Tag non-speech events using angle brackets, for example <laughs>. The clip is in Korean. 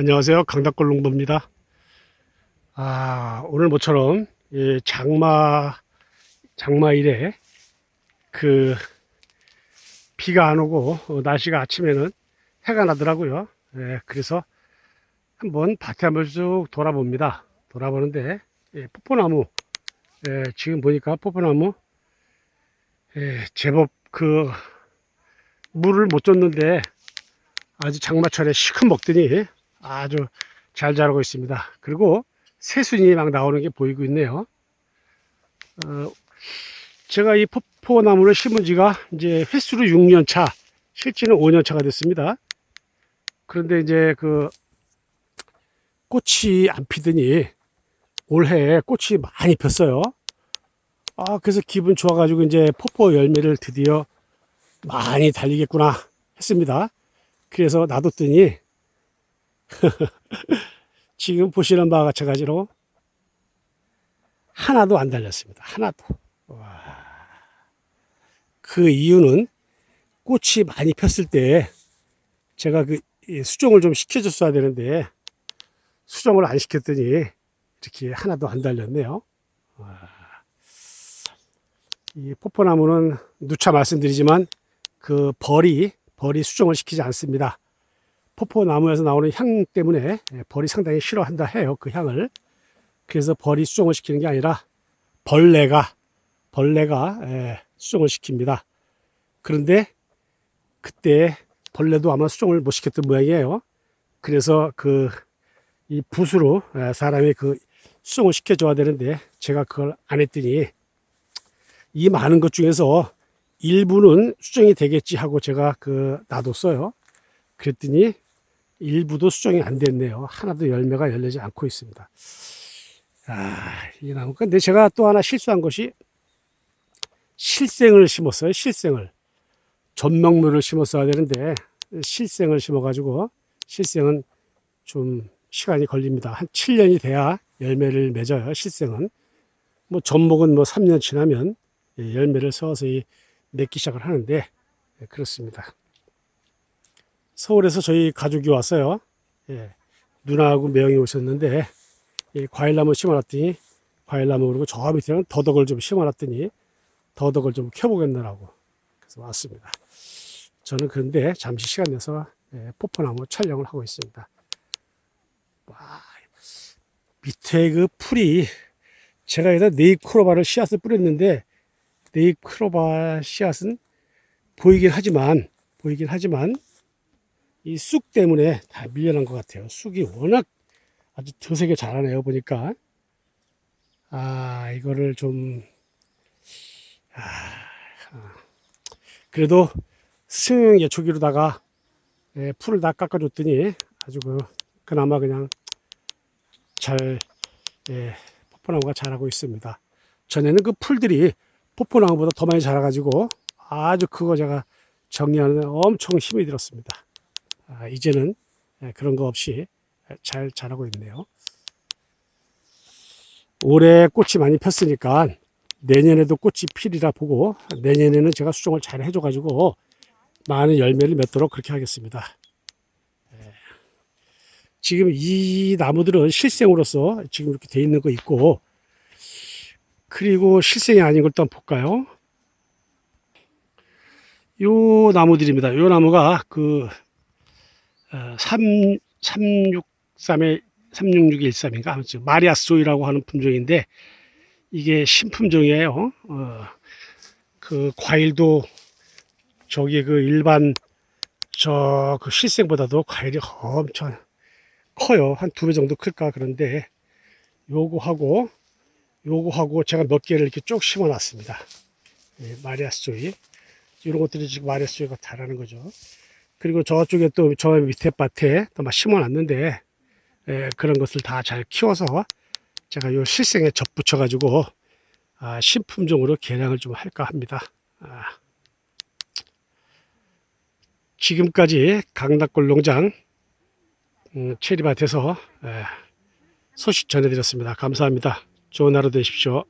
안녕하세요. 강닭골 농부입니다. 아, 오늘 모처럼 이 장마, 장마일에 그 비가 안 오고 어, 날씨가 아침에는 해가 나더라고요. 예, 그래서 한번 밭에 한번 쭉 돌아봅니다. 돌아보는데 예, 포포나무 예, 지금 보니까 포포나무 예, 제법 그 물을 못 줬는데 아주 장마철에 시큰 먹더니 아주 잘 자라고 있습니다. 그리고 새순이 막 나오는 게 보이고 있네요. 어, 제가 이 포포나무를 심은 지가 이제 횟수로 6년 차, 실제는 5년 차가 됐습니다. 그런데 이제 그 꽃이 안 피더니 올해 꽃이 많이 폈어요. 아, 그래서 기분 좋아가지고 이제 포포 열매를 드디어 많이 달리겠구나 했습니다. 그래서 놔뒀더니 <laughs> 지금 보시는 바와 마찬가지로 하나도 안 달렸습니다. 하나도. 와. 그 이유는 꽃이 많이 폈을 때 제가 그 수정을 좀 시켜줬어야 되는데 수정을 안 시켰더니 이렇게 하나도 안 달렸네요. 와. 이 포포나무는 누차 말씀드리지만 그 벌이 벌이 수정을 시키지 않습니다. 포포나무에서 나오는 향 때문에 예, 벌이 상당히 싫어한다 해요. 그 향을. 그래서 벌이 수정을 시키는 게 아니라 벌레가 벌레가 예, 수정을 시킵니다. 그런데 그때 벌레도 아마 수정을 못 시켰던 모양이에요. 그래서 그 이 붓으로 예, 사람이 그 수정을 시켜줘야 되는데 제가 그걸 안 했더니 이 많은 것 중에서 일부는 수정이 되겠지 하고 제가 그 놔뒀어요. 그랬더니 일부도 수정이 안 됐네요. 하나도 열매가 열리지 않고 있습니다. 아, 이 나무. 근데 제가 또 하나 실수한 것이 실생을 심었어요. 실생을. 전명물을 심었어야 되는데 실생을 심어가지고 실생은 좀 시간이 걸립니다. 한 7년이 돼야 열매를 맺어요. 실생은. 뭐 전목은 뭐 3년 지나면 예, 열매를 서서히 맺기 시작을 하는데 예, 그렇습니다. 서울에서 저희 가족이 왔어요. 예, 누나하고 매형이 오셨는데 이 과일나무 심어놨더니 과일나무 그리고 저 밑에는 더덕을 좀 심어놨더니 더덕을 좀 켜보겠느라고 그래서 왔습니다. 저는 그런데 잠시 시간 내서 예, 포포나무 촬영을 하고 있습니다. 와, 밑에 그 풀이 제가 여기다 네이크로바를 씨앗을 뿌렸는데 네이크로바 씨앗은 보이긴 하지만 보이긴 하지만 이 쑥 때문에 다 밀려난 것 같아요. 쑥이 워낙 아주 드세게 자라네요. 보니까 아 이거를 좀 아, 아. 그래도 수영 예초기로다가 예, 풀을 다 깎아줬더니 아주 그 그나마 그냥 잘 예, 포포나무가 자라고 있습니다. 전에는 그 풀들이 포포나무보다 더 많이 자라가지고 아주 그거 제가 정리하는 데 엄청 힘이 들었습니다. 아, 이제는 예, 그런 거 없이 잘 자라고 있네요. 올해 꽃이 많이 폈으니까 내년에도 꽃이 피리라 보고 내년에는 제가 수정을 잘 해줘가지고 많은 열매를 맺도록 그렇게 하겠습니다. 예. 지금 이 나무들은 실생으로서 지금 이렇게 돼 있는 거 있고 그리고 실생이 아닌 걸 또 한번 볼까요? 요 나무들입니다. 요 나무가 그 3, 363에 36613인가 아무튼 마리아스조이라고 하는 품종인데 이게 신품종이에요. 어, 그 과일도 저기 그 일반 저 그 실생보다도 과일이 엄청 커요. 한 두 배 정도 클까 그런데 요거하고 요거하고 제가 몇 개를 이렇게 쭉 심어 놨습니다. 예, 마리아스조이 이런 것들이 지금 마리아스조이가 자라는 거죠. 그리고 저쪽에 또 저 밑에 밭에 또 막 심어 놨는데 예, 그런 것을 다 잘 키워서 제가 요 실생에 접붙여 가지고 아, 신품종으로 개량을 좀 할까 합니다. 아, 지금까지 강낙골 농장 음, 체리밭에서 예, 소식 전해드렸습니다. 감사합니다. 좋은 하루 되십시오.